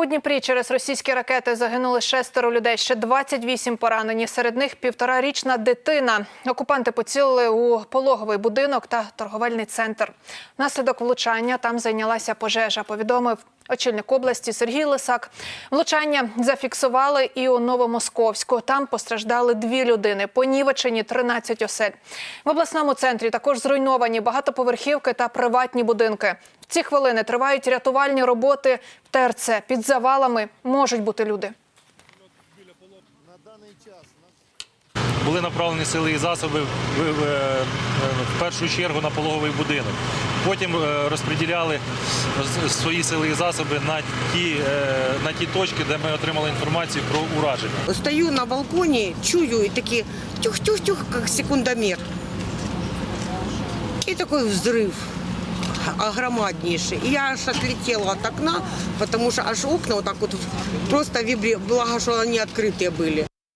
У Дніпрі через російські ракети загинули шестеро людей, ще 28 поранені. Серед них півторарічна дитина. Окупанти поцілили у пологовий будинок та торговельний центр. Наслідок влучання там зайнялася пожежа. Повідомив очільник області Сергій Лисак. Влучання зафіксували і у Новомосковську. Там постраждали дві людини, понівечені 13 осель. В обласному центрі також зруйновані багатоповерхівки та приватні будинки. В ці хвилини тривають рятувальні роботи в ТРЦ. Під завалами можуть бути люди. Були направлені сили і засоби в, в, е, в першу чергу на пологовий будинок. Потім е, розподіляли з- свої сили і засоби на ті, е, на ті точки, де ми отримали інформацію про ураження. Стою на балконе, чую и такие тюх-тюх-тюх, как секундомер. И такой взрыв огромаднейший. И я аж отлетела от окна, потому что аж окна вот так вот просто вибри... Благо, что они открытые были.